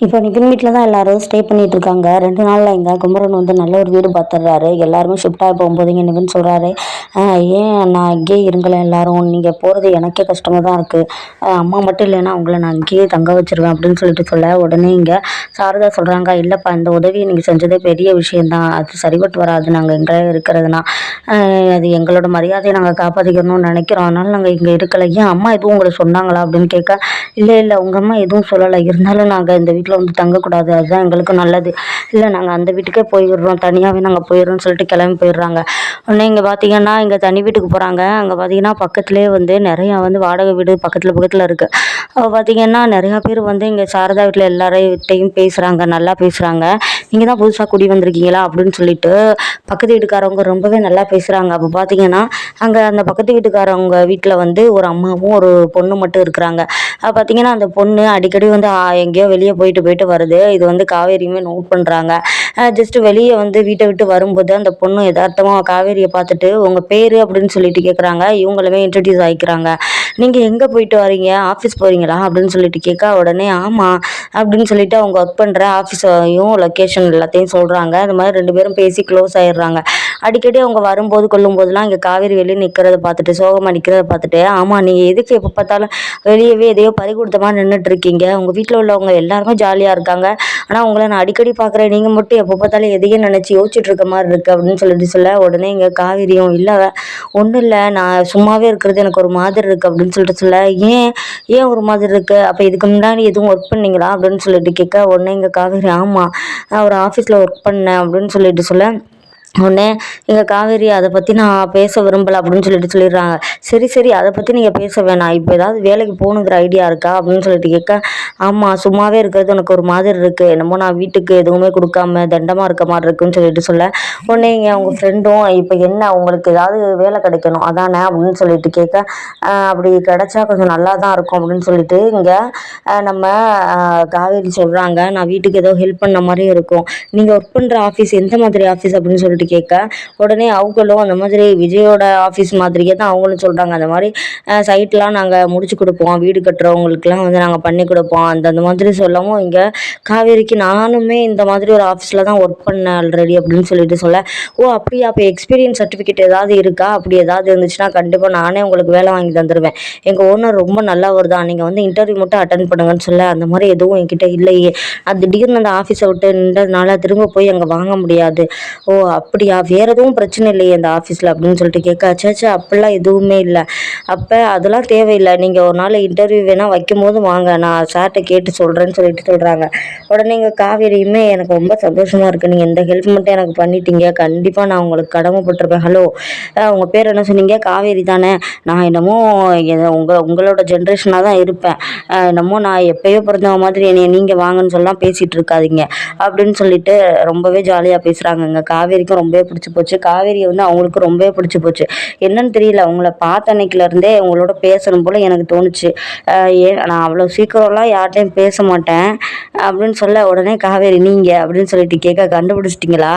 இப்போ நிவின் வீட்டில் தான் எல்லாரும் ஸ்டே பண்ணிட்டு இருக்காங்க. ரெண்டு நாளில் இங்கே குமரன் வந்து நல்ல ஒரு வீடு பார்த்துடுறாரு எல்லாருமே ஷிஃப்டாக போகும்போது இங்கே நிவின் சொல்கிறாரு ஏன் நான் இங்கேயே இருங்களேன் எல்லாரும்? நீங்கள் போகிறது எனக்கே கஷ்டமாக தான் இருக்குது அம்மா மட்டும் இல்லைன்னா அவங்கள நான் இங்கேயே தங்க வச்சிருவேன் அப்படின்னு சொல்லிட்டு சொல்ல உடனே இங்கே சாரதா சொல்கிறாங்க இல்லைப்பா இந்த உதவியை நீங்கள் செஞ்சதே பெரிய விஷயந்தான் அது சரிபட்டு வராது. நாங்கள் இங்கே இருக்கிறதுனா அது எங்களோட மரியாதையை நாங்கள் காப்பாற்றிக்கணும்னு நினைக்கிறோம். அதனால் நாங்கள் இங்கே இருக்கலை. ஏன் அம்மா எதுவும் உங்களை சொன்னாங்களா? அப்படின்னு கேட்க இல்லை இல்லை உங்கள் அம்மா எதுவும் சொல்லலை. இருந்தாலும் நாங்கள் இந்த வீட்டில் வந்து தங்கக்கூடாது. அதுதான் எங்களுக்கு நல்லது. இல்லை நாங்கள் அந்த வீட்டுக்கே போயிடுறோம். தனியாகவே நாங்கள் போயிடுறோம்னு சொல்லிட்டு கிளம்பி போயிடுறாங்க. உடனே இங்கே பார்த்தீங்கன்னா இங்கே தனி வீட்டுக்கு போகிறாங்க அங்கே பார்த்தீங்கன்னா பக்கத்துலேயே வந்து நிறையா வந்து வாடகை வீடு பக்கத்தில் பக்கத்தில் இருக்குது அப்போ பார்த்தீங்கன்னா நிறையா பேர் வந்து இங்கே சாரதா வீட்டில் எல்லாரையும் பேசுகிறாங்க நல்லா பேசுகிறாங்க நீங்கள் தான் புதுசாக குடி வந்திருக்கீங்களா? அப்படின்னு சொல்லிட்டு பக்கத்து வீட்டுக்காரவங்க ரொம்பவே நல்லா பேசுகிறாங்க அப்போ பார்த்தீங்கன்னா அங்கே அந்த பக்கத்து வீட்டுக்காரவங்க வீட்டில் வந்து ஒரு அம்மாவும் ஒரு பொண்ணு மட்டும் இருக்கிறாங்க. அப்போ பார்த்தீங்கன்னா அந்த பொண்ணு அடிக்கடி வந்து எங்கேயோ வெளியே போயிட்டு போயிட்டு வருது. இது வந்து காவேரியுமே நோட் பண்ணுறாங்க ஜஸ்ட் வெளியே வந்து வீட்டை விட்டு வரும்போது அந்த பொண்ணு யதார்த்தமாக காவேரியை பார்த்துட்டு உங்கள் பேர் அப்படின்னு சொல்லிட்டு கேட்குறாங்க இவங்களுமே இன்ட்ரடியூஸ் ஆகிக்கிறாங்க நீங்கள் எங்கே போயிட்டு வரீங்க? ஆஃபீஸ் போகிறீங்களா அப்படின்னு சொல்லிட்டு கேட்க உடனே ஆமாம் அப்படின்னு சொல்லிட்டு அவங்க ஒர்க் பண்ணுற ஆஃபீஸையும் லொக்கேஷன் எல்லாத்தையும் சொல்கிறாங்க இந்த மாதிரி ரெண்டு பேரும் பேசி க்ளோஸ் ஆயிடுறாங்க. அடிக்கடி அவங்க வரும்போது கொள்ளும்போதெல்லாம் இங்கே காவேரி வெளியே நிற்கிறத பார்த்துட்டு சோகமாக நிற்கிறத பார்த்துட்டு ஆமாம் நீங்கள் எதுக்கு எப்போ பார்த்தாலும் வெளியவே எதையோ பறி கொடுத்த நின்றுட்டு இருக்கீங்க உங்கள் வீட்டில் உள்ளவங்க எல்லாருமே ஜாலியாக இருக்காங்க. ஆனால் உங்களை நான் அடிக்கடி பார்க்குறேன். நீங்கள் மட்டும் எப்போ பார்த்தாலும் எதையே நினச்சி யோசிச்சுட்டு இருக்க மாதிரி இருக்குது அப்படின்னு சொல்லிட்டு சொல்ல உடனே இங்கே காவேரியும் இல்லை ஒன்றும் இல்லை. நான் சும்மாவே இருக்கிறது எனக்கு ஒரு மாதிரி இருக்குது அப்படின்னு சொல்லிட்டு சொல்ல ஏன்? ஏன் ஒரு மாதிரி இருக்குது அப்போ இதுக்கு முன்னாடி எதுவும் ஒர்க் பண்ணீங்களா? அப்படின்னு சொல்லிட்டு கேட்க உடனே இங்கே காவேரி ஆமாம் நான் ஒரு ஆஃபீஸில் ஒர்க் பண்ணேன் அப்படின்னு சொல்லிட்டு சொல்ல உடனே எங்கள் காவேரி அதை பற்றி நான் பேச விரும்பலை அப்படின்னு சொல்லிட்டு சொல்லிடுறாங்க. சரி சரி அதை பற்றி நீங்கள் பேச வேணாம். இப்போ ஏதாவது வேலைக்கு போகணுங்கிற ஐடியா இருக்கா? அப்படின்னு சொல்லிட்டு கேட்க ஆமாம் சும்மாவே இருக்கிறது எனக்கு ஒரு மாதிரி இருக்குது என்னமோ நான் வீட்டுக்கு எதுவுமே கொடுக்காம தண்டமாக இருக்க மாதிரி இருக்குன்னு சொல்லிட்டு சொல்ல உடனே இங்கே அவங்க ஃப்ரெண்டும் இப்போ என்ன உங்களுக்கு ஏதாவது வேலை கிடைக்கணும் அதானே? அப்படின்னு சொல்லிட்டு கேட்க அப்படி கிடைச்சா கொஞ்சம் நல்லா தான் இருக்கும் அப்படின்னு சொல்லிட்டு இங்கே நம்ம காவேரி சொல்கிறாங்க நான் வீட்டுக்கு ஏதோ ஹெல்ப் பண்ண மாதிரி இருக்கும். நீங்கள் ஒர்க் பண்ணுற ஆஃபீஸ் எந்த மாதிரி ஆஃபீஸ் அப்படின்னு சொல்லிட்டு கேட்க உடனே அவங்களும் அந்த மாதிரி விஜயோட ஆஃபீஸ் மாதிரியே தான் அவங்களும் சொல்கிறாங்க அந்த மாதிரி சைட்லாம் நாங்கள் முடிச்சு கொடுப்போம். வீடு கட்டுறவங்களுக்குலாம் வந்து நாங்கள் பண்ணி கொடுப்போம். அந்த அந்த மாதிரி சொல்லவும் இங்கே காவேரிக்கு நானுமே இந்த மாதிரி ஒரு ஆஃபீஸில் தான் ஒர்க் பண்ணேன் ஆல்ரெடி அப்படின்னு சொல்லிட்டு சொல்ல ஓ அப்படியா? அப்போ எக்ஸ்பீரியன்ஸ் சர்டிஃபிகேட் ஏதாவது இருக்கா? அப்படி ஏதாவது இருந்துச்சுன்னா கண்டிப்பாக நானே உங்களுக்கு வேலை வாங்கி தந்துடுவேன் எங்கள் ஓனர் ரொம்ப நல்லவர் தான். நீங்கள் வந்து இன்டர்வியூ மட்டும் அட்டன் பண்ணுங்கன்னு சொல்ல அந்த மாதிரி எதுவும் என்கிட்ட இல்லையே. அது திடீர்னு அந்த ஆஃபீஸை விட்டு நின்றதுனால திரும்ப போய் அங்கே வாங்க முடியாது. ஓ அப்படியா? வேறு எதுவும் பிரச்சனை இல்லையே இந்த ஆஃபீஸில் அப்படின்னு சொல்லிட்டு கேட்க அச்சாச்சா அப்படிலாம் எதுவுமே இல்லை. அப்போ அதெல்லாம் தேவையில்லை. நீங்கள் ஒரு நாள் இன்டர்வியூ வேணால் வைக்கும்போது வாங்க. நான் சார்கிட்ட கேட்டு சொல்கிறேன்னு சொல்லிட்டு சொல்கிறாங்க உடனே இங்கே காவேரியுமே எனக்கு ரொம்ப சந்தோஷமாக இருக்குது நீங்கள் இந்த ஹெல்ப் மட்டும் எனக்கு பண்ணிட்டீங்க. கண்டிப்பாக நான் உங்களுக்கு கடமைப்பட்டிருப்பேன். ஹலோ உங்கள் பேர் என்ன சொன்னீங்க? காவேரி தானே. நான் என்னமோ உங்கள் உங்களோட ஜென்ரேஷனாக தான் இருப்பேன். என்னமோ நான் எப்பயோ பிறந்தவங்க மாதிரி என்னை நீங்கள் வாங்கன்னு சொல்லலாம் பேசிகிட்டு இருக்காதீங்க. அப்படின்னு சொல்லிட்டு ரொம்பவே ஜாலியாக பேசுகிறாங்கங்க காவேரிக்கும் ரொம்பவே பிடிச்சி போச்சு. காவேரியை வந்து அவங்களுக்கு ரொம்பவே பிடிச்சி போச்சு. என்னன்னு தெரியல அவங்கள பார்த்த அன்னைக்குல இருந்தே உங்களோட பேசணும் போல் எனக்கு தோணுச்சு. ஏன் நான் அவ்வளோ சீக்கிரம்லாம் யார்கிட்டையும் பேச மாட்டேன். அப்படின்னு சொல்ல உடனே காவேரி நீங்கள் அப்படின்னு சொல்லிட்டு கேட்க கண்டுபிடிச்சிட்டிங்களா?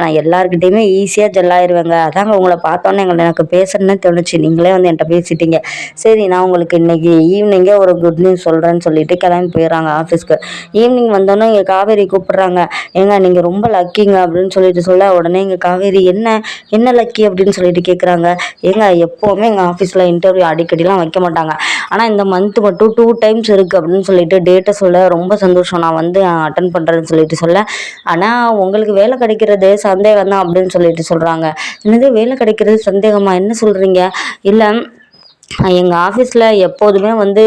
நான் எல்லாருக்கிட்டேயுமே ஈஸியாக ஜெல்லாயிருவேங்க அதாங்க உங்களை பார்த்தோன்னே எங்களை எனக்கு பேசணும்னு தோணுச்சு. நீங்களே வந்து என்கிட்ட பேசிட்டீங்க. சரி நான் உங்களுக்கு இன்னைக்கு ஈவினிங்கே ஒரு குட் நியூஸ் சொல்கிறேன்னு சொல்லிட்டு கிளம்பி போயிடுறாங்க ஆஃபீஸ்க்கு ஈவினிங் வந்தோன்னே இங்கே காவேரி கூப்பிட்றாங்க. ஏங்க நீங்கள் ரொம்ப லக்கிங்க அப்படின்னு சொல்லிட்டு சொல்ல உடனே எங்கள் காவேரி என்ன என்ன லக்கி அப்படின்னு சொல்லிட்டு கேட்குறாங்க ஏங்க எப்போவுமே எங்கள் ஆஃபீஸில் இன்டர்வியூ அடிக்கடிலாம் வைக்க மாட்டாங்க. ஆனால் இந்த மந்த் மட்டும் டூ டைம்ஸ் இருக்குது அப்படின்னு சொல்லிட்டு டேட்டை சொல்ல ரொம்ப சந்தோஷம். நான் வந்து அட்டன் பண்ணுறேன்னு சொல்லிட்டு சொல்ல. ஆனால் உங்களுக்கு வேலை கிடைக்கிறது சந்தேகம் தான் அப்படின்னு சொல்லிட்டு சொல்கிறாங்க என்னது வேலை கிடைக்கிறது சந்தேகமாக என்ன சொல்கிறீங்க இல்லை எங்கள் ஆஃபீஸில் எப்போதுமே வந்து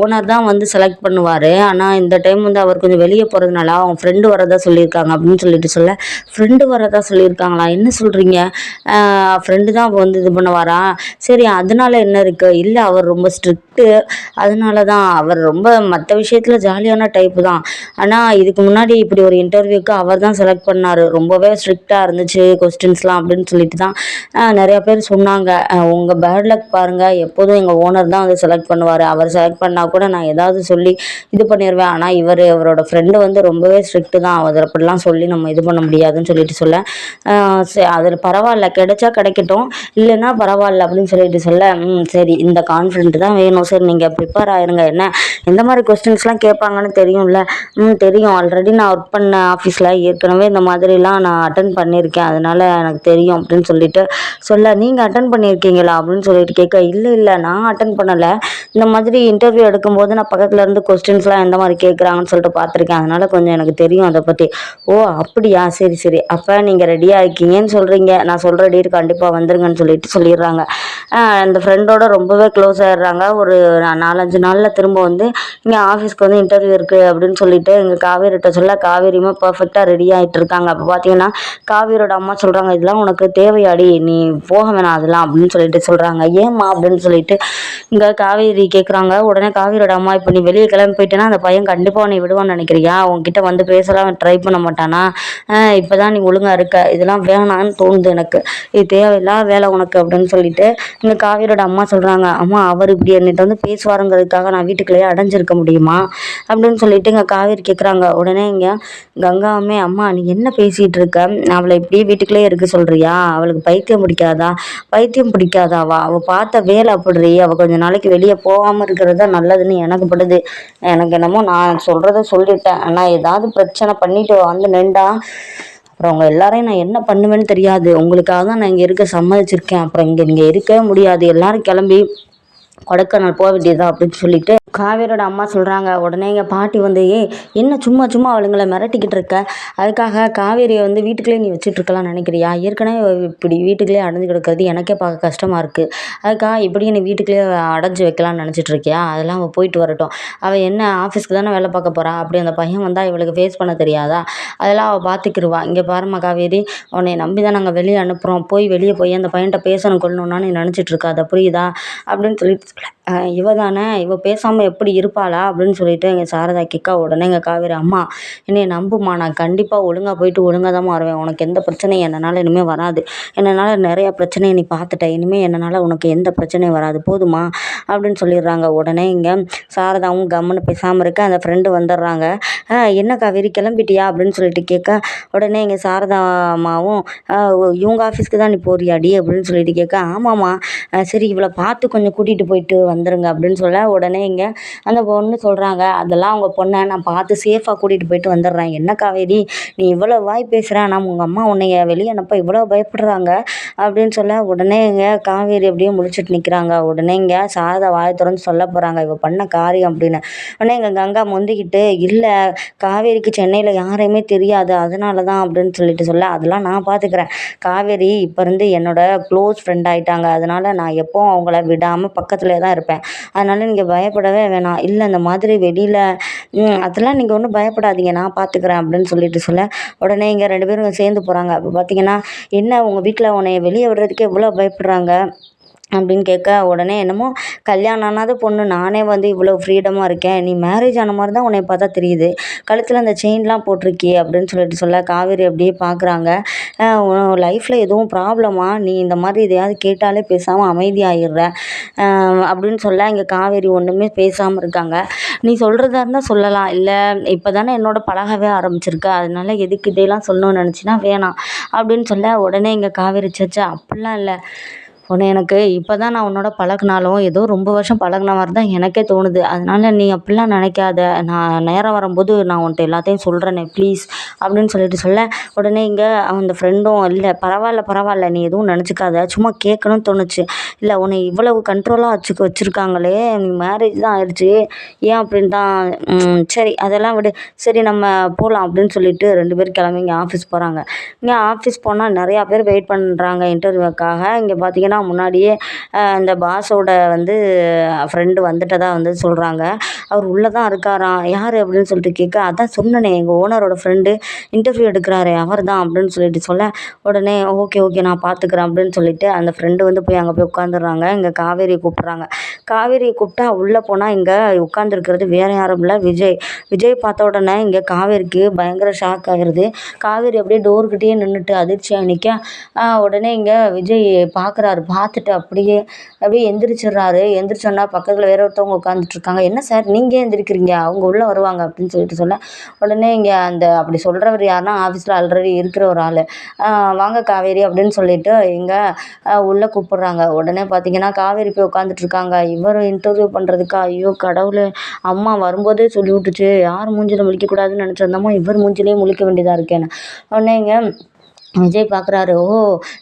ஓனர் தான் வந்து செலக்ட் பண்ணுவார். ஆனால் இந்த டைம் வந்து அவர் கொஞ்சம் வெளியே போகிறதுனால அவங்க ஃப்ரெண்டு வரதா சொல்லியிருக்காங்க அப்படின்னு சொல்லிட்டு சொல்ல ஃப்ரெண்டு வரதா சொல்லியிருக்காங்களா? என்ன சொல்கிறீங்க ஃப்ரெண்டு தான் வந்து இது பண்ணுவாரா? சரி அதனால என்ன இருக்குது இல்லை அவர் ரொம்ப ஸ்ட்ரிக்ட்டு அதனால தான் அவர் ரொம்ப மற்ற விஷயத்தில் ஜாலியான டைப்பு தான். ஆனால் இதுக்கு முன்னாடி இப்படி ஒரு இன்டர்வியூக்கு அவர் தான் செலக்ட் பண்ணார். ரொம்பவே ஸ்ட்ரிக்டாக இருந்துச்சு கொஸ்டின்ஸ்லாம் அப்படின்னு சொல்லிட்டு தான் நிறையா பேர் சொன்னாங்க. உங்கள் பேர்டில் லக் பாருங்கள் எப்போதும் எங்கள் ஓனர் தான் வந்து செலக்ட் பண்ணுவார். அவர் செலக்ட் பண்ணால் கூட நான் ஏதாவது சொல்லி இது பண்ணிடுவேன் ஆனால் இவர் அவரோட ஃப்ரெண்டு வந்து ரொம்பவே ஸ்ட்ரிக்ட்டு தான். அவர் அப்படிலாம் சொல்லி நம்ம இது பண்ண முடியாதுன்னு சொல்லிட்டு சொல்ல. அதில் பரவாயில்ல. கிடைச்சா கிடைக்கட்டும். இல்லைன்னா பரவாயில்ல அப்படின்னு சொல்லிட்டு சொல்ல. ம் சரி இந்த கான்ஃபிடென்ட் தான் வேணும். சரி நீங்கள் ப்ரிப்பேர் ஆயிருங்க. என்ன? எந்த மாதிரி கொஸ்டின்ஸ்லாம் கேட்பாங்கன்னு தெரியும்ல. ம் தெரியும். ஆல்ரெடி நான் ஒர்க் பண்ண ஆஃபீஸில் ஏற்கனவே இந்த மாதிரிலாம் நான் அட்டன் பண்ணியிருக்கேன். அதனால் எனக்கு தெரியும் அப்படின்னு சொல்லிட்டு சொல்ல. நீங்கள் அட்டன் பண்ணியிருக்கீங்களா அப்படின்னு சொல்லி சொல்லிட்டு கேட்க இல்லை இல்லை நான் அட்டன் பண்ணலை. இந்த மாதிரி இன்டர்வியூ எடுக்கும்போது நான் பக்கத்தில் இருந்து கொஸ்டின்ஸ்லாம் எந்த மாதிரி கேட்குறாங்கன்னு சொல்லிட்டு பார்த்துருக்கேன். அதனால் கொஞ்சம் எனக்கு தெரியும் அதை பற்றி ஓ அப்படியா? சரி சரி. அப்போ நீங்கள் ரெடியாக இருக்கீங்கன்னு சொல்கிறீங்க நான் சொல்கிற டேட் கண்டிப்பாக வந்துருங்கன்னு சொல்லிட்டு சொல்லிடுறாங்க. அந்த ஃப்ரெண்டோட ரொம்பவே க்ளோஸ் ஆகிடுறாங்க ஒரு நாலஞ்சு நாளில் திரும்ப வந்து இங்கே ஆஃபீஸ்க்கு வந்து இன்டர்வியூ இருக்குது அப்படின்னு சொல்லிட்டு எங்கள் காவேரிட்ட சொல்ல காவேரியுமே பர்ஃபெக்டாக ரெடி ஆகிட்டு இருக்காங்க. அப்போ பார்த்தீங்கன்னா காவேரியோட அம்மா சொல்கிறாங்க இதெல்லாம் உனக்கு தேவையாடி. நீ போக வேணாம் அதெல்லாம். அப்படின்னு சொல்லிட்டு சொல்கிறாங்க ஏம்மா அப்படின்னு சொல்லிட்டு இங்கே காவேரி கேட்குறாங்க உடனே காவேரியோட அம்மா இப்போ நீ வெளியே கிளம்பி போயிட்டேன்னா அந்த பையன் கண்டிப்பாக உன்னை விடுவான்னு நினைக்கிறியா உன்கிட்ட வந்து பேசலாம் ட்ரை பண்ண மாட்டானா? இப்போ தான் நீ ஒழுங்காக இருக்க. இதெல்லாம் வேணான்னு தோணுது எனக்கு. இது தேவையில்லா வேலை உனக்கு அப்படின்னு சொல்லிட்டு இங்கே காவேரியோட அம்மா சொல்கிறாங்க அம்மா அவர் இப்படி என்னிட்ட வந்து பேசுவாருங்கிறதுக்காக நான் வீட்டுக்குள்ளேயே அடைஞ்சிருக்க முடியுமா? அப்படின்னு சொல்லிட்டு இங்கே காவேரி கேட்குறாங்க உடனே இங்கே கங்காவுமே அம்மா நீ என்ன பேசிகிட்டு இருக்க? அவளை இப்படியே வீட்டுக்குள்ளேயே இருக்க சொல்கிறியா அவளுக்கு பைத்தியம் பிடிக்காதா? பைத்தியம் பிடிக்காதாவா? அவள் பார்த்த வேலை அப்படி அவள் கொஞ்ச நாளைக்கு வெளியே போகாமல் இருக்கிறது தான் நல்லதுன்னு எனக்கு படுது. எனக்கு என்னமோ நான் சொல்கிறத சொல்லிட்டேன். ஆனால் ஏதாவது பிரச்சனை பண்ணிட்டு வந்து நின்றா அப்புறம் அவங்க எல்லாரையும் நான் என்ன பண்ணுவேன்னு தெரியாது. உங்களுக்காக தான் நான் இங்கே இருக்க சம்மதிச்சிருக்கேன். அப்புறம் இங்கே இங்கே இருக்கவே முடியாது. எல்லோரும் கிளம்பி கொடைக்கானல் போக வேண்டியதா அப்படின்னு சொல்லிட்டு காவேரியோட அம்மா சொல்கிறாங்க உடனே எங்கள் பாட்டி வந்து ஏ என்ன சும்மா சும்மா அவளுங்களை மிரட்டிக்கிட்டு இருக்க? அதுக்காக காவேரியை வந்து வீட்டுக்குள்ளே நீ வச்சுட்ருக்கலாம் நினைக்கிறியா? ஏற்கனவே இப்படி வீட்டுக்குள்ளே அடைஞ்சு கிடக்கிறது எனக்கே பார்க்க கஷ்டமாக இருக்குது அதுக்காக இப்படி நீ வீட்டுக்குள்ளேயே அடைஞ்சு வைக்கலாம்னு நினச்சிட்டு இருக்கியா? அதெல்லாம் அவள் போயிட்டு வரட்டும். அவள் என்ன ஆஃபீஸ்க்கு தானே வேலை பார்க்க போகிறா அப்படி அந்த பையன் வந்தால் இவளுக்கு ஃபேஸ் பண்ண தெரியாதா? அதெல்லாம் அவள் பார்த்துக்கிடுவா இங்கே பாருமா காவேரி உன்னை நம்பி தான் நாங்கள் வெளியே அனுப்புகிறோம் போய் வெளியே போய் அந்த பையன்கிட்ட பேசணும் கொள்ளணும்னா நீ நினச்சிட்டு இருக்காத புரியுதா? அப்படின்னு சொல்லிட்டு இவ தானே இவ பேசாமல் எப்படி இருப்பாளா அப்படின்னு சொல்லிவிட்டு எங்கள் சாரதா கேட்க உடனே எங்கள் காவேரி அம்மா என்னையை நம்புமா நான் கண்டிப்பாக ஒழுங்காக போயிட்டு ஒழுங்காக தான் வருவேன் உனக்கு எந்த பிரச்சனையும் என்னனால் இனிமேல் வராது. என்னனால் நிறையா பிரச்சனையை நீ பார்த்துட்ட. இனிமேல் என்னால் உனக்கு எந்த பிரச்சனையும் வராது. போதுமா? அப்படின்னு சொல்லிடுறாங்க. உடனே இங்கே சாரதாவும் கம்முன்னு பேசாமல் இருக்க அந்த ஃப்ரெண்டு வந்துடுறாங்க. என்ன காவேரி கிளம்பிட்டியா? அப்படின்னு சொல்லிட்டு கேட்க உடனே எங்கள் சாரதா அம்மாவும் இவங்க ஆஃபீஸ்க்கு தான் நீ போறியாடி? அப்படின்னு சொல்லிட்டு கேட்க ஆமாம்மா. சரி இவளை பார்த்து கொஞ்சம் கூட்டிகிட்டு போயிட்டு வந்துருங்க அப்படின்னு சொல்ல உடனே இங்கே அந்த பொண்ணு சொல்கிறாங்க அதெல்லாம் அவங்க பொண்ணை நான் பார்த்து சேஃபாக கூட்டிகிட்டு போயிட்டு வந்துடுறேன். என்ன காவேரி நீ இவ்வளோ வாய் பேசுகிற ஆனால் உங்கள் அம்மா உன்னைய வெளியே அனுப்ப இவ்வளோ பயப்படுறாங்க. அப்படின்னு சொல்ல உடனே இங்கே காவேரி அப்படியே முடிச்சுட்டு நிற்கிறாங்க உடனே இங்கே சாரதா வாய் திறந்து சொல்ல போகிறாங்க இவ பண்ண காரியம் அப்படின்னு. உடனே இங்கே கங்கா முந்திக்கிட்டு இல்லை காவேரிக்கு சென்னையில் யாரையுமே தெரியாது அதனால தான் அப்படின்னு சொல்லிட்டு சொல்ல அதெல்லாம் நான் பார்த்துக்கிறேன் காவேரி இப்போ இருந்து என்னோட க்ளோஸ் ஃப்ரெண்ட் ஆகிட்டாங்க அதனால் நான் எப்போவும் அவங்கள விடாமல் பக்கத்துலேயே தான் இருப்பேன். அதனால் நீங்கள் பயப்படவே வேணாம். இல்லை இந்த மாதிரி வெளியில் அதெல்லாம் நீங்கள் ஒன்றும் பயப்படாதீங்க. நான் பார்த்துக்கிறேன் அப்படின்னு சொல்லிட்டு சொல்ல உடனே இங்கே ரெண்டு பேரும் சேர்ந்து போகிறாங்க அப்போ பார்த்தீங்கன்னா என்ன உங்கள் வீட்டில் உன்னைய வெளியே விடுறதுக்கே இவ்வளோ பயப்படுறாங்க? அப்படின்னு கேட்க உடனே என்னமோ கல்யாணம் ஆனாத பொண்ணு நானே வந்து இவ்வளோ ஃப்ரீடமாக இருக்கேன். நீ மேரேஜ் ஆன மாதிரி தான் உன்னை பார்த்தா தெரியுது. கழுத்தில் அந்த செயின்லாம் போட்டிருக்கியே அப்படின்னு சொல்லிட்டு சொல்ல காவேரி அப்படியே பார்க்குறாங்க லைஃப்பில் எதுவும் ப்ராப்ளமா நீ இந்த மாதிரி எதையாவது கேட்டாலே பேசாமல் அமைதியாகிடுற அப்படின்னு சொல்ல இங்கே காவேரி ஒன்றுமே பேசாமல் இருக்காங்க. நீ சொல்கிறதா இருந்தால் சொல்லலாம். இல்லை இப்போ தானே என்னோட பழகவே ஆரம்பிச்சிருக்க. அதனால எதுக்கு இதையெல்லாம் சொல்லணும்னு நினச்சின்னா வேணாம். அப்படின்னு சொல்ல உடனே இங்கே காவேரி சச்சா அப்படிலாம் இல்லை. உன்னை எனக்கு இப்போ தான் நான் உன்னோட பழகுனாலும் ஏதோ ரொம்ப வருஷம் பழகுன மாதிரி தான் எனக்கே தோணுது. அதனால நீ அப்படிலாம் நினைக்காத. நான் நேரம் வரும்போது நான் உன்ட்ட எல்லாத்தையும் சொல்கிறேனே ப்ளீஸ் அப்படின்னு சொல்லிட்டு சொல்ல. உடனே இங்கே அந்த ஃப்ரெண்டும் இல்லை பரவாயில்ல பரவாயில்ல நீ எதுவும் நினச்சிக்காத. சும்மா கேட்கணும்னு தோணுச்சு. இல்லை உன்னை இவ்வளவு கண்ட்ரோலாக வச்சு வச்சுருக்காங்களே நீ மேரேஜ் தான் ஆயிடுச்சு. ஏன் அப்படின்னு தான் சரி அதெல்லாம் விடு. சரி நம்ம போகலாம் அப்படின்னு சொல்லிட்டு ரெண்டு பேரும் கிளம்பி இங்கே ஆஃபீஸ் போகிறாங்க இங்கே ஆஃபீஸ் போனால் நிறையா பேர் வெயிட் பண்ணுறாங்க இன்டர்வியூக்காக இங்கே பார்த்தீங்கன்னா முன்னாடியே இந்த பாஸோட வந்து ஃப்ரெண்டு வந்துட்டதாக வந்து சொல்கிறாங்க அவர் உள்ளே தான் இருக்காராம் யார் அப்படின்னு சொல்லிட்டு கேட்க அதான் சொன்னனே எங்கள் ஓனரோட ஃப்ரெண்டு இன்டர்வியூ எடுக்கிறாரே அவர் தான் அப்படின்னு சொல்லிட்டு சொல்ல உடனே ஓகே ஓகே நான் பார்த்துக்குறேன் அப்படின்னு சொல்லிட்டு அந்த ஃப்ரெண்டு வந்து போய் அங்கே போய் உட்காந்துடுறாங்க இங்கே காவேரியை கூப்பிட்றாங்க. காவேரியை கூப்பிட்டா உள்ளே போனால் இங்கே உட்காந்துருக்கிறது வேறு யாரும் இல்லை. விஜய் விஜய் பார்த்த உடனே இங்கே காவேரிக்கு பயங்கர ஷாக் ஆகிருது காவேரி அப்படியே டோர்கிட்டேயே நின்றுட்டு அதிர்ச்சியாக நிற்க உடனே இங்கே விஜய் பார்க்குறாரு. பார்த்துட்டு அப்படியே அப்படியே எந்திரிச்சிடுறாரு. எந்திரிச்சோன்னா பக்கத்தில் வேற ஒருத்தவங்க உட்காந்துட்டு இருக்காங்க. என்ன சார் நீங்கள் எந்திரிக்கிறீங்க? அவங்க உள்ளே வருவாங்க அப்படின்னு சொல்லிட்டு சொல்ல. உடனே இங்கே அந்த அப்படி சொல்கிறவர் யாருன்னா ஆஃபீஸில் ஆல்ரெடி இருக்கிற ஒரு ஆள். வாங்க காவேரி அப்படின்னு சொல்லிட்டு இங்கே உள்ளே கூப்பிட்றாங்க. உடனே பார்த்தீங்கன்னா காவேரி போய் உட்காந்துட்டு இருக்காங்க. இவர் இன்டர்வியூ பண்ணுறதுக்கா ஐயோ கடவுளே. அம்மா வரும்போதே சொல்லி விட்டுச்சு யார் மூஞ்சில முழிக்கக்கூடாதுன்னு நினச்சிருந்தோமோ இவர் மூஞ்சிலே முழிக்க வேண்டியதாக இருக்கேன்னு. உடனே இங்கே விஜய் பார்க்குறாரு ஓ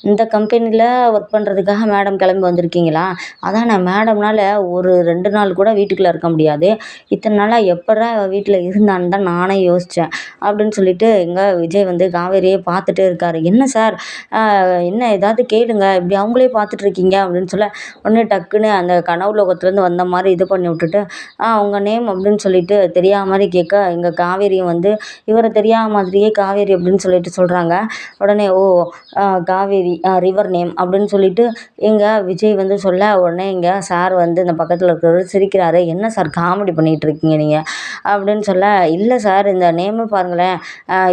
இந்த கம்பெனியில் ஒர்க் பண்ணுறதுக்காக மேடம் கிளம்பி வந்திருக்கீங்களா? அதான் நான் மேடம்னால் ஒரு ரெண்டு நாள் கூட வீட்டுக்குள்ளே இருக்க முடியாது. இத்தனை நாளாக எப்பட்றா இவள் வீட்டில் இருந்தான்னு தான் நானே யோசித்தேன் அப்படின்னு சொல்லிட்டு இங்கே விஜய் வந்து காவேரியை பார்த்துட்டே இருக்கார். என்ன சார்? என்ன ஏதாவது கேளுங்க. இப்படி அவங்களே பார்த்துட்ருக்கீங்க அப்படின்னு சொல்ல உடனே டக்குன்னு அந்த கனவு லோகத்துலேருந்து வந்த மாதிரி இது பண்ணி விட்டுட்டு உங்கள் நேம் அப்படின்னு சொல்லிட்டு தெரியாத மாதிரி கேட்க இங்கே காவேரியும் வந்து இவரை தெரியாத மாதிரியே காவேரி அப்படின்னு சொல்லிட்டு சொல்கிறாங்க உடனே உடனே ஓ காவேரி ரிவர் நேம் அப்படின்னு சொல்லிட்டு எங்கள் விஜய் வந்து சொல்ல உடனே இங்கே சார் வந்து இந்த பக்கத்தில் இருக்கிறவர் சிரிக்கிறாரு. என்ன சார் காமெடி பண்ணிகிட்டு இருக்கீங்க நீங்கள் அப்படின்னு சொல்ல இல்லை சார் இந்த நேமு பாருங்களேன்.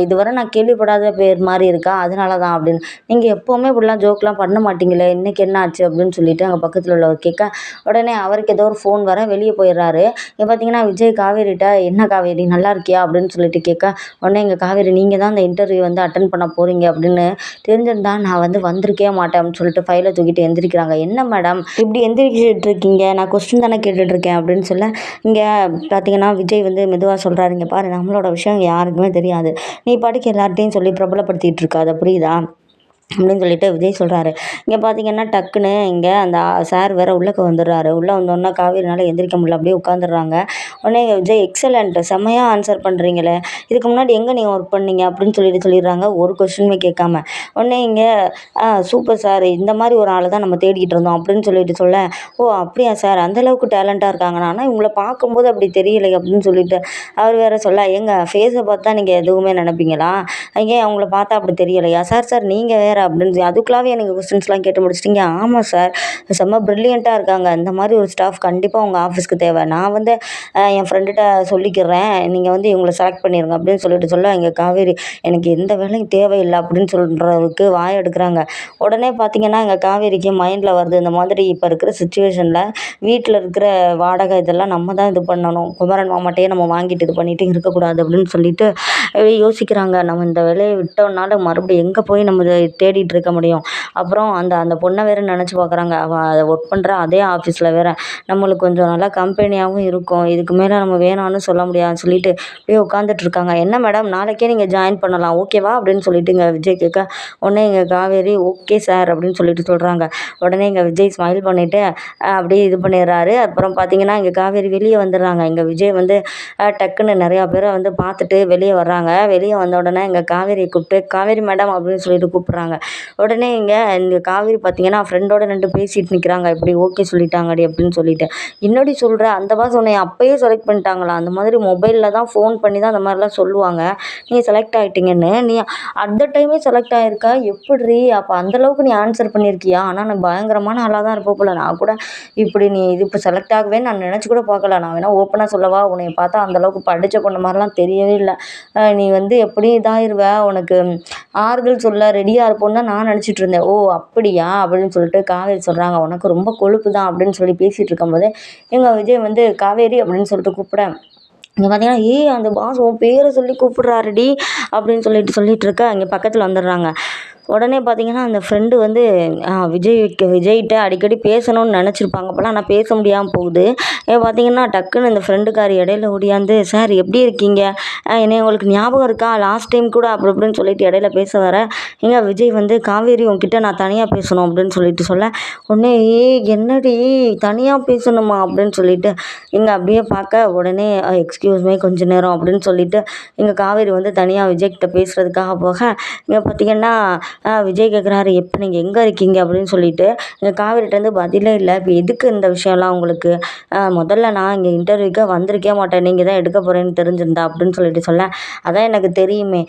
இதுவரை நான் கேள்விப்படாத பேர் மாதிரி இருக்கா? அதனால தான் அப்படின்னு. நீங்கள் எப்போவுமே இப்படிலாம் ஜோக்லாம் பண்ண மாட்டீங்களே இன்றைக்கி என்ன ஆச்சு? அப்படின்னு சொல்லிட்டு அங்கே பக்கத்தில் உள்ளவர் கேட்க உடனே அவருக்கு ஏதோ ஒரு ஃபோன் வர வெளியே போயிடுறாரு. இங்கே பார்த்தீங்கன்னா விஜய் காவேரிட்ட என்ன காவேரி நல்லா இருக்கியா? அப்படின்னு சொல்லிட்டு கேட்க உடனே எங்கள் காவேரி நீங்கள் தான் அந்த இன்டர்வியூ வந்து அட்டன் பண்ண போகிறீங்க அப்படின்னு அப்படின்னு தெரிஞ்சிருந்தா நான் வந்து வந்திருக்கே மாட்டேன் அப்படின்னு சொல்லிட்டு ஃபைலை தூக்கிட்டு எந்திரிக்கிறாங்க. என்ன மேடம் இப்படி எந்திரிக்கிட்டு இருக்கீங்க நான் கொஸ்டின் தானே கேட்டுட்ருக்கேன். அப்படின்னு சொல்ல இங்கே பார்த்தீங்கன்னா விஜய் வந்து மெதுவாக சொல்கிறாரு இங்கே பாரு நம்மளோட விஷயம் யாருக்குமே தெரியாது. நீ பாட்டுக்கு எல்லார்ட்டையும் சொல்லி பிரபலப்படுத்திகிட்டு இருக்காத புரியுதா? அப்படின்னு சொல்லிட்டு விஜய் சொல்கிறாரு இங்கே பார்த்தீங்கன்னா டக்குன்னு இங்கே அந்த சார் வேறு உள்ளக்க வந்துடுறாரு. உள்ளே வந்தோடனே காவேரினால் எந்திரிக்க முடியல. அப்படியே உட்காந்துடுறாங்க உடனே விஜய் எக்ஸலண்ட் செம்மையாக ஆன்சர் பண்ணுறீங்களே இதுக்கு முன்னாடி எங்கே நீங்கள் ஒர்க் பண்ணீங்க? அப்படின்னு சொல்லிட்டு சொல்லிடுறாங்க. ஒரு கொஸ்டினுமே கேட்காம. உடனே இங்கே சூப்பர் சார் இந்த மாதிரி ஒரு ஆளை தான் நம்ம தேடிக்கிட்டு இருந்தோம். அப்படின்னு சொல்லிட்டு சொல்ல ஓ அப்படியா சார் அந்தளவுக்கு டேலண்ட்டாக இருக்காங்கண்ணா ஆனால் இவங்களை பார்க்கும்போது அப்படி தெரியலை. அப்படின்னு சொல்லிட்டு அவர் வேறு சொல்ல எங்கள் ஃபேஸை பார்த்தா நீங்கள் எதுவுமே நினைப்பீங்களா? ஏன் அவங்கள பார்த்தா அப்படி தெரியலையா? சார் சார் நீங்கள் வேறு சார் அப்படின்னு அதுக்குள்ளாவே எனக்கு கொஸ்டின்ஸ்லாம் கேட்டு முடிச்சிட்டிங்க. ஆமாம் சார். செம்ம ப்ரில்லியண்ட்டாக இருக்காங்க. இந்த மாதிரி ஒரு ஸ்டாஃப் கண்டிப்பாக உங்கள் ஆஃபீஸ்க்கு தேவை. நான் வந்து என் ஃப்ரெண்டுகிட்ட சொல்லிக்கிறேன். நீங்கள் வந்து இவங்கள செலக்ட் பண்ணிடுங்க அப்படின்னு சொல்லிட்டு சொல்ல இங்கே காவேரி எனக்கு எந்த வேலையும் தேவையில்லை அப்படின்னு சொல்கிறதுக்கு வாய் எடுக்கிறாங்க உடனே பார்த்தீங்கன்னா எங்கள் காவேரிக்கு மைண்டில் வருது இந்த மாதிரி இப்போ இருக்கிற சுச்சுவேஷனில் வீட்டில் இருக்கிற வாடகை இதெல்லாம் நம்ம தான் இது பண்ணணும். குமரன் மாமாட்டையே நம்ம வாங்கிட்டு இது பண்ணிட்டு இருக்கக்கூடாது அப்படின்னு சொல்லிட்டு யோசிக்கிறாங்க. நம்ம இந்த வேலையை விட்டோம்னால மறுபடியும் எங்கே போய் நம்ம தேடிட்டு இருக்க முடியும். அப்புறம் அந்த அந்த பொண்ணை வேறு நினச்சி பார்க்குறாங்க அவள் அதை ஒர்க் பண்ணுற அதே ஆஃபீஸில் வேறு. நம்மளுக்கு கொஞ்சம் நல்லா கம்பெனியாகவும் இருக்கும். இதுக்கு மேலே நம்ம வேணாம்னு சொல்ல முடியாதுன்னு சொல்லிட்டு அப்படியே உட்காந்துட்ருக்காங்க என்ன மேடம் நாளைக்கே நீங்கள் ஜாயின் பண்ணலாம். ஓகேவா அப்படின்னு சொல்லிட்டு இங்கே விஜய் கேட்க உடனே இங்கே காவேரி ஓகே சார் அப்படின்னு சொல்லிட்டு சொல்கிறாங்க உடனே இங்கே விஜய் ஸ்மைல் பண்ணிவிட்டு அப்படியே இது பண்ணிடுறாரு. அப்புறம் பார்த்தீங்கன்னா இங்கே காவேரி வெளியே வந்துடுறாங்க. இங்கே விஜய் வந்து டக்குன்னு நிறையா பேரை வந்து பார்த்துட்டு வெளியே வர்றாங்க. வெளியே வந்த உடனே இங்கே காவேரியை கூப்பிட்டு காவேரி மேடம் அப்படின்னு சொல்லிட்டு கூப்பிட்றாங்க. உடனே இங்கே இந்த காவேரி பார்த்தீங்கன்னா ஃப்ரெண்டோட நின்று பேசிட்டு நிற்கிறாங்க இப்படி ஓகே சொல்லிட்டாங்கடி அப்படின்னு சொல்லிட்டு. என்னடி சொல்கிற அந்த பாஸ் உன்னை அப்போயே செலக்ட் பண்ணிட்டாங்களா? அந்த மாதிரி மொபைலில் தான் ஃபோன் பண்ணி தான் அந்த மாதிரிலாம் சொல்லுவாங்க. நீ செலக்ட் ஆகிட்டீங்கன்னு நீ அட் த டைமே செலக்ட் ஆகிருக்கா எப்படி அப்போ அந்தளவுக்கு நீ ஆன்சர் பண்ணியிருக்கியா ஆனால் நான் பயங்கரமான ஆளாக தான் இருப்போம் போல். நான் கூட இப்படி நீ இது இப்போ செலக்ட் ஆகவே நான் நினச்சி கூட பார்க்கல. நான் வேணால் ஓப்பனாக சொல்லவா? உன்னை பார்த்தா அந்தளவுக்கு படித்த பொண்ணு மாதிரிலாம் தெரியவே இல்லை. நீ வந்து எப்படி இதாகிருவ உனக்கு ஆறுதல் சொல்ல ரெடியாக இருப்போம் தான் நான் நினச்சிட்டு இருந்தேன். ஓ அப்படியா? அப்படின்னு சொல்லிட்டு காவேரி சொல்கிறாங்க உனக்கு ரொம்ப கொழுப்பு தான் அப்படின்னு சொல்லி பேசிகிட்டு இருக்கும்போது எங்கள் விஜய் வந்து காவேரி அப்படின்னு சொல்லிட்டு கூப்பிட இங்கே பார்த்தீங்கன்னா ஏய் அந்த பாஸ் உன் பேரை சொல்லி கூப்பிட்றாருடி அப்படின்னு சொல்லிட்டு சொல்லிட்டு இருக்க இங்கே பக்கத்தில் வந்துடுறாங்க. உடனே பார்த்தீங்கன்னா அந்த ஃப்ரெண்டு வந்து விஜய்க்கு விஜய்கிட்ட அடிக்கடி பேசணும்னு நினச்சிருப்பாங்க. போல் ஆனால் பேச முடியாமல் போகுது. பார்த்தீங்கன்னா டக்குன்னு இந்த ஃப்ரெண்டுக்கார் இடையில ஓடியாந்து சார் எப்படி இருக்கீங்க? என்ன உங்களுக்கு ஞாபகம் இருக்கா? லாஸ்ட் டைம் கூட அப்படி அப்படின்னு சொல்லிட்டு இடையில பேச வர. ஏங்க விஜய் வந்து காவேரி உங்ககிட்ட நான் தனியாக பேசணும் அப்படின்னு சொல்லிட்டு சொல்ல. உடனே ஏ என்னடி? தனியாக பேசணுமா? அப்படின்னு சொல்லிட்டு இங்கே அப்படியே பார்க்க உடனே எக்ஸ்கியூஸ் மீ கொஞ்ச நேரம் அப்படின்னு சொல்லிட்டு இங்கே காவேரி வந்து தனியாக விஜய்கிட்ட பேசுகிறதுக்காக போக. இங்கே பார்த்தீங்கன்னா விஜய் கேட்குறாரு எப்போ நீங்கள் எங்கே இருக்கீங்க? அப்படின்னு சொல்லிட்டு இங்கே காவேரிட்டேருந்து பதிலே இல்லை. இப்போ எதுக்கு இந்த விஷயம்லாம் உங்களுக்கு? முதல்ல நான் இங்கே இன்டர்வியூக்கே வந்திருக்கே மாட்டேன். நீங்கள் தான் எடுக்க போகிறேன்னு தெரிஞ்சிருந்தா அப்படின்னு சொல்லிட்டு சொல்ல அதான் எனக்கு தெரியுமே.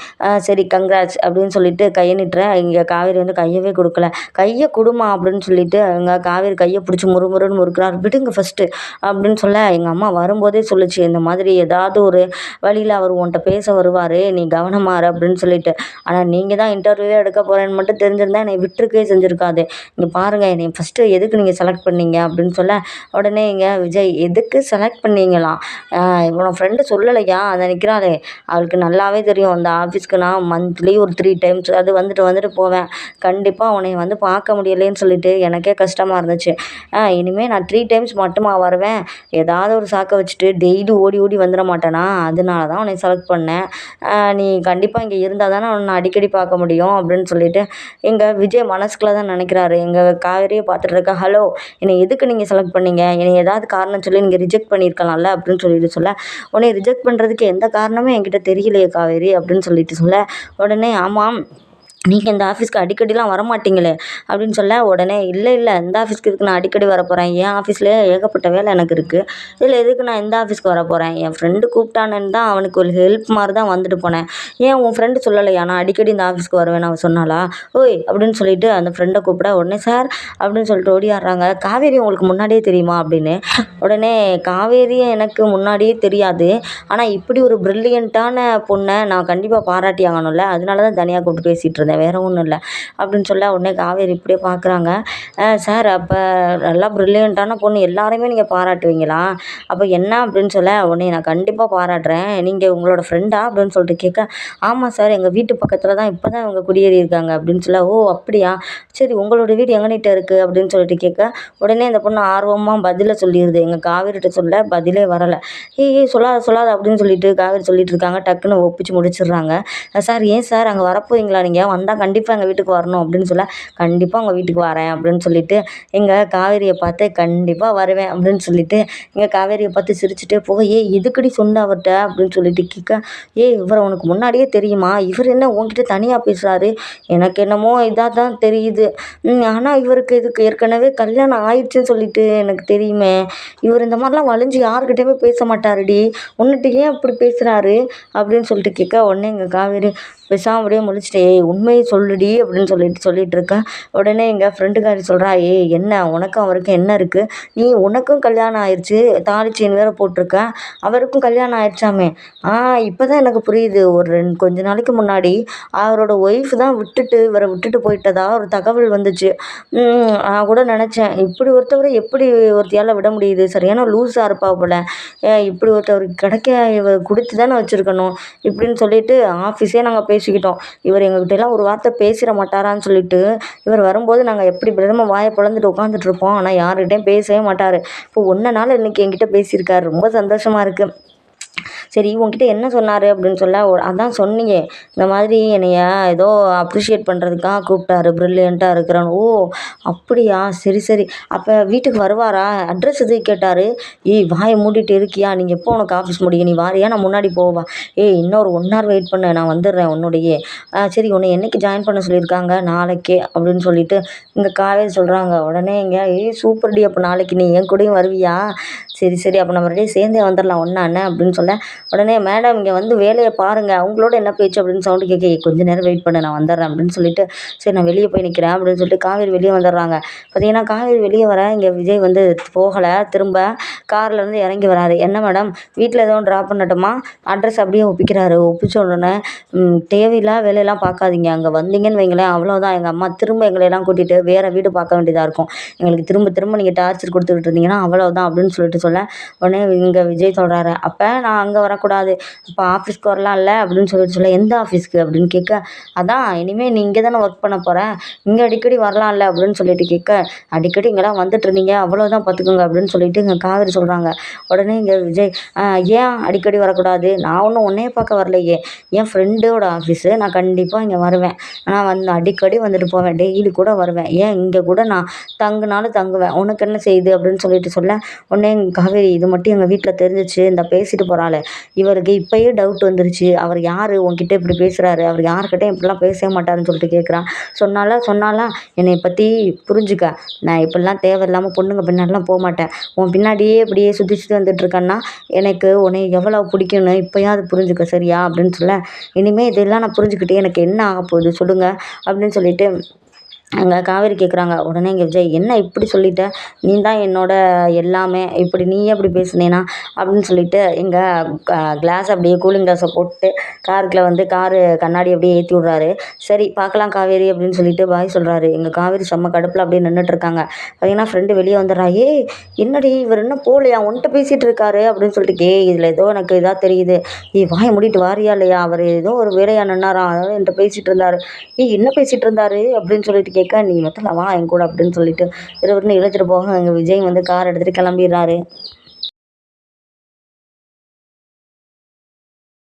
சரி கங்க்ராட்ஸ் அப்படின்னு சொல்லிட்டு கையை நிட்டுறேன். இங்கே காவேரி வந்து கையவே கொடுக்கல. கையை கொடுமா? அப்படின்னு சொல்லிட்டு அங்கே காவேரி கையை பிடிச்சி முறுமுறுன்னு முறுக்கிறார். விடுங்க ஃபஸ்ட்டு அப்படின்னு சொல்ல எங்கள் அம்மா வரும்போதே சொல்லிச்சு இந்த மாதிரி ஏதாவது ஒரு வழியில் அவர் உன்கிட்ட பேச வருவார். நீ கவனமாறு அப்படின்னு சொல்லிட்டு. ஆனால் நீங்கள் தான் இன்டர்வியூவே எடுக்க போகிற போகிறேன்னு மட்டும் தெரிஞ்சிருந்தா என்னை விட்டுருக்கவே செஞ்சுருக்காது. இங்கே பாருங்கள் என்னை ஃபஸ்ட்டு எதுக்கு நீங்கள் செலக்ட் பண்ணீங்க அப்படின்னு சொல்ல உடனே இங்கே விஜய் எதுக்கு செலக்ட் பண்ணீங்களாம் உன் ஃப்ரெண்டு சொல்லலையா? அதை நிற்கிறாளே அவளுக்கு நல்லாவே தெரியும். அந்த ஆஃபீஸ்க்கு நான் மந்த்லி ஒரு த்ரீ டைம்ஸ் அது வந்துட்டு வந்துட்டு போவேன். கண்டிப்பாக உன்னை வந்து பார்க்க முடியலேன்னு சொல்லிட்டு எனக்கே கஷ்டமாக இருந்துச்சு. இனிமேல் நான் த்ரீ டைம்ஸ் மட்டுமா வருவேன்? ஏதாவது ஒரு சாக்கை வச்சுட்டு டெய்லி ஓடி ஓடி வந்துட மாட்டேனா? அதனால தான் உன்னை செலக்ட் பண்ணேன். நீ கண்டிப்பாக இங்கே இருந்தால் தானே உன்னை அடிக்கடி பார்க்க முடியும்? அப்படின்னு சொல்லி சொல்லிட்டு எங்கள் விஜய் மனசுக்குள்ளே தான் நினைக்கிறாரு. எங்கள் காவேரியை பார்த்துட்டு இருக்க ஹலோ என்னை எதுக்கு நீங்கள் செலக்ட் பண்ணீங்க? என்னை ஏதாவது காரணம் சொல்லி நீங்கள் ரிஜெக்ட் பண்ணியிருக்கலாம்ல? அப்படின்னு சொல்லிட்டு சொல்ல உன்னை ரிஜெக்ட் பண்ணுறதுக்கு எந்த காரணமும் என்கிட்ட தெரியலையே காவேரி அப்படின்னு சொல்லிட்டு சொல்ல உடனே ஆமாம் நீங்கள் இந்த ஆஃபீஸ்க்கு அடிக்கடிலாம் வரமாட்டீங்களே அப்படின்னு சொல்ல உடனே இல்லை இல்லை இந்த ஆஃபீஸ்க்கு இதுக்கு நான் அடிக்கடி வரப்போகிறேன் என் ஆஃபீஸ்லேயே ஏகப்பட்ட வேலை எனக்கு இருக்குது இதில் எதுக்கு நான் இந்த ஆஃபீஸ்க்கு வரப்போகிறேன் என் ஃப்ரெண்டு கூப்பிட்டானேன்னு தான் அவனுக்கு ஒரு ஹெல்ப் மாதிரி தான் வந்துட்டு போனேன். ஏன் உன் ஃப்ரெண்டு சொல்லலையா? நான் அடிக்கடி இந்த ஆஃபீஸ்க்கு வருவேன் அவன் சொன்னாலா ஓய் அப்படின்னு சொல்லிட்டு அந்த ஃப்ரெண்டை கூப்பிட உடனே சார் அப்படின்னு சொல்லிட்டு ஓடியாடுறாங்க. காவேரி உங்களுக்கு முன்னாடியே தெரியுமா? அப்படின்னு. உடனே காவேரியும் எனக்கு முன்னாடியே தெரியாது. ஆனால் இப்படி ஒரு ப்ரில்லியண்ட்டான பொண்ணை நான் கண்டிப்பாக பாராட்டி ஆகணும்ல அதனால தான் தனியாக கூப்பிட்டு பேசிகிட்டு இருந்தேன். வேறு ஒன்றும் இல்லை. அப்படின்னு சொல்ல உடனே காவேரி இப்படியே பார்க்குறாங்க சார் அப்போ நல்லா ப்ரில்லியண்ட்டான பொண்ணு எல்லாரையுமே நீங்கள் பாராட்டுவீங்களா? அப்போ என்ன அப்படின்னு சொல்ல உடனே நான் கண்டிப்பாக பாராட்டுறேன். நீங்கள் உங்களோட ஃப்ரெண்டா அப்படின்னு சொல்லிட்டு கேட்க ஆமாம் சார் எங்கள் வீட்டு பக்கத்தில் தான் இப்போ தான் இவங்க குடியேறி இருக்காங்க அப்படின்னு சொல்ல ஓ அப்படியா? சரி உங்களோட வீடு எங்கனிட்ட இருக்குது அப்படின்னு சொல்லிட்டு கேட்க உடனே அந்த பொண்ணு ஆர்வமாக பதிலை சொல்லிடுது. எங்கள் காவேரிட்ட சொல்ல பதிலே வரலை. ஏய் ஏய் சொல்லாத சொல்லாத அப்படின்னு சொல்லிட்டு காவேரி சொல்லிட்டு இருக்காங்க. டக்குன்னு ஒப்பிச்சு முடிச்சிடுறாங்க. சார் ஏன் சார் அங்கே வரப்போவீங்களா நீங்கள் வந்தால் கண்டிப்பாக எங்கள் வீட்டுக்கு வரணும் அப்படின்னு சொல்ல கண்டிப்பாக உங்கள் வீட்டுக்கு வரேன் அப்படின்னு சொல்லிட்டு எங்கள் காவேரியை பார்த்து கண்டிப்பாக வருவேன் அப்படின்னு சொல்லிட்டு எங்கள் காவேரியை பார்த்து சிரிச்சுட்டே போக ஏய் எதுக்கடி சொன்ன அவர்கிட்ட அப்படின்னு சொல்லிட்டு கேட்க ஏய் இவரை உனக்கு முன்னாடியே தெரியுமா? இவர் என்ன உன்கிட்ட தனியாக பேசுகிறாரு எனக்கு என்னமோ இதாக தான் தெரியுது ஆனால் இவருக்கு இதுக்கு ஏற்கனவே கல்யாணம் ஆயிடுச்சுன்னு சொல்லிட்டு எனக்கு தெரியுமே. இவர் இந்த மாதிரிலாம் வளைஞ்சு யாருக்கிட்டேயுமே பேச மாட்டாருடி. உன்னிட்ட ஏன் இப்படி பேசுகிறாரு அப்படின்னு சொல்லிட்டு கேட்க உடனே எங்கள் காவேரி பேசாமல் அப்படியே முழிச்சிட்டு ஏய் உண்மையை சொல்லுடி அப்படின்னு சொல்லிட்டு சொல்லிட்டு இருக்கேன் உடனே எங்கள் ஃப்ரெண்டுக்காரி சொல்கிறா ஏய் என்ன உனக்கும் அவருக்கும் என்ன இருக்குது நீ உனக்கும் கல்யாணம் ஆயிடுச்சு தாலி செயின் வேறு போட்டிருக்க அவருக்கும் கல்யாணம் ஆயிடுச்சாமே ஆ இப்போ தான் எனக்கு புரியுது. ஒரு ரெண்டு கொஞ்ச நாளைக்கு முன்னாடி அவரோட ஒய்ஃப் தான் விட்டுட்டு இவரை விட்டுட்டு போயிட்டதா ஒரு தகவல் வந்துச்சு. நான் கூட நினச்சேன். இப்படி ஒருத்தவரை எப்படி ஒருத்தையால் விட முடியுது? சரியான லூஸாக இருப்பா போல். இப்படி ஒருத்தவருக்கு கிடைக்க இவர் கொடுத்து தானே வச்சுருக்கணும்? இப்படின்னு சொல்லிட்டு ஆஃபீஸே நாங்கள் போய் பேசிக்கிட்டோம். இவர் எங்ககிட்டலாம் ஒரு வார்த்தை பேசிட மாட்டாரான்னு சொல்லிட்டு இவர் வரும்போது நாங்கள் எப்படி பிரதம வாயை பிளந்துட்டு உட்காந்துட்டு இருப்போம் ஆனால் யார்கிட்டையும் பேசவே மாட்டார். இப்போ ஒன்றை நாள் இன்றைக்கி என்கிட்ட பேசியிருக்காரு. ரொம்ப சந்தோஷமாக இருக்குது சரி உங்ககிட்ட என்ன சொன்னார் அப்படின்னு சொல்ல அதான் சொன்னீங்க. இந்த மாதிரி என்னைய ஏதோ அப்ரிஷியேட் பண்ணுறதுக்காக கூப்பிட்டாரு ப்ரில்லியண்ட்டாக இருக்கிறான்னு. ஓ அப்படியா? சரி சரி. அப்போ வீட்டுக்கு வருவாரா? அட்ரஸ் எதுவும் கேட்டார்? ஏய் வாயை மூடிட்டு இருக்கியா? நீங்கள் எப்போ உனக்கு ஆஃபீஸ் முடியும்? நீ வாரியா? நான் முன்னாடி போவா. ஏய் இன்னொரு ஒன் ஹவர் வெயிட் பண்ண நான் வந்துடுறேன் உன்னுடைய. சரி உன்னை என்றைக்கு ஜாயின் பண்ண சொல்லியிருக்காங்க? நாளைக்கே அப்படின்னு சொல்லிட்டு இங்கே காவேரி சொல்கிறாங்க உடனே இங்கே ஏய் சூப்பர் டி அப்போ நாளைக்கு நீ என் கூடயும் வருவியா? சரி சரி. அப்போ நம்ம ரெடியே சேர்ந்தே வந்துடலாம். ஒன்றா என்ன அப்படின்னு சொல்ல உடனே மேடம் இங்கே வந்து வேலையை பாருங்கள் அவங்களோட என்ன பேச்சு? அப்படின்னு சவுண்டு கேட்க கொஞ்ச நேரம் வெயிட் பண்ணு நான் வந்துடுறேன். அப்படின்னு சொல்லிட்டு சரி நான் வெளியே போய் நிற்கிறேன் அப்படின்னு சொல்லிட்டு காவேரி வெளியே வந்துடுறாங்க. பார்த்தீங்கன்னா காவேரி வெளியே வர இங்கே விஜய் வந்து போகலை. திரும்ப கார்லேருந்து இறங்கி வராரு. என்ன மேடம்? வீட்டில் எதுவும் ட்ராப் பண்ணட்டுமா? அட்ரஸ் அப்படியே ஒப்பிக்கிறாரு. ஒப்பிச்ச உடனே தேவையில்லாத வேலையெல்லாம் பார்க்காதீங்க அங்கே வந்தீங்கன்னு வைங்களேன். அவ்வளோதான் எங்கள் அம்மா திரும்ப எங்களையெல்லாம் கூட்டிகிட்டு வேறு வீடு பார்க்க வேண்டியதாக இருக்கும். எங்களுக்கு திரும்ப திரும்ப நீங்கள் டார்ச்சர் கொடுத்துக்கிட்டு இருந்தீங்கன்னா அவ்வளோதான் அப்படின்னு சொல்லிட்டு சொல்ல உடனே இங்கே விஜய் சொல்கிறாரு அப்போ நான் அங்கே வரக்கூடாது. இப்போ ஆஃபீஸ்க்கு வரலாம்ல அப்படின்னு சொல்லிட்டு சொல்ல எந்த ஆஃபீஸ்க்கு அப்படின்னு கேட்க அதான் இனிமேல் நீ இங்கே தானே ஒர்க் பண்ண போகிறேன் இங்கே அடிக்கடி வரலாம்ல அப்படின்னு சொல்லிட்டு கேட்க அடிக்கடி இங்கெல்லாம் வந்துட்டு இருந்தீங்க அவ்வளோதான் பார்த்துக்கோங்க அப்படின்னு சொல்லிட்டு இங்கே காவேரி சொல்கிறாங்க உடனே இங்கே விஜய் ஏன் அடிக்கடி வரக்கூடாது? நான் ஒன்றும் உன்னையே பார்க்க வரலையே. என் ஃப்ரெண்டோட ஆஃபீஸு நான் கண்டிப்பாக இங்கே வருவேன். நான் வந்து அடிக்கடி வந்துட்டு போவேன். டெய்லி கூட வருவேன். ஏன் இங்கே கூட நான் தங்குனாலும் தங்குவேன். உனக்கு என்ன செய்யுது அப்படின்னு சொல்லிட்டு சொல்ல உடனே காவேரி இது மட்டும் எங்கள் வீட்டில் தெரிஞ்சிச்சு. இந்த பேசிட்டு போகிறாள் இவருக்கு இப்போயே டவுட் வந்துருச்சு. அவர் யார்? உன்கிட்ட இப்படி பேசுகிறாரு அவர் யார்கிட்டையும் இப்படிலாம் பேசவே மாட்டாருன்னு சொல்லிட்டு கேட்குறான் சொன்னாலா சொன்னாலா என்னை பற்றி புரிஞ்சுக்க. நான் இப்படிலாம் தேவையில்லாமல் பொண்ணுங்க பின்னாடிலாம் போக மாட்டேன். உன் பின்னாடியே இப்படியே சுற்றி சுற்றி வந்துட்டுருக்கேன்னா எனக்கு உன்னை எவ்வளோ பிடிக்கும்னு இப்போயாவது புரிஞ்சுக்க சரியா? அப்படின்னு சொல்ல இனிமேல் இதெல்லாம் நான் புரிஞ்சுக்கிட்டு எனக்கு என்ன ஆக போகுது? சொல்லுங்கள் அப்படின்னு சொல்லிட்டு அங்கே காவேரி கேட்குறாங்க உடனே இங்கே விஜய் என்ன இப்படி சொல்லிட்ட? நீ தான் என்னோட எல்லாமே. இப்படி நீயே இப்படி பேசுனேனா? அப்படின்னு சொல்லிட்டு எங்கள் கிளாஸ் அப்படியே கூலிங் கிளாஸை போட்டு காருக்குள்ளே வந்து காரு கண்ணாடி அப்படியே ஏற்றி விட்றாரு. சரி பார்க்கலாம் காவேரி அப்படின்னு சொல்லிட்டு பாய் சொல்கிறாரு எங்கள் காவேரி செம்ம கடுப்பில் அப்படியே நின்றுட்டுருக்காங்க பார்த்தீங்கன்னா ஃப்ரெண்டு வெளியே வந்துடுறா. ஏய் என்னடி இவர் என்ன போகலையா? உன்கிட்ட பேசிகிட்டு இருக்காரு அப்படின்னு சொல்லிட்டு கே இதில் ஏதோ எனக்கு இதாக தெரியுது. ஏய் வாயை முடிட்டு வாரியா இல்லையா? அவர் ஏதோ ஒரு வேலையாக நின்னாராம். அதாவது என்கிட்ட பேசிகிட்டு இருந்தார். ஏய் என்ன பேசிகிட்டு இருந்தாரு? அப்படின்னு சொல்லிட்டு கேட்க நீ மொத்தம் வா என் கூட அப்படின்னு சொல்லிட்டு இருவருன்னு இழுத்துட்டு போக அங்கே விஜய் வந்து கார் எடுத்துகிட்டு கிளம்பிடுறாரு.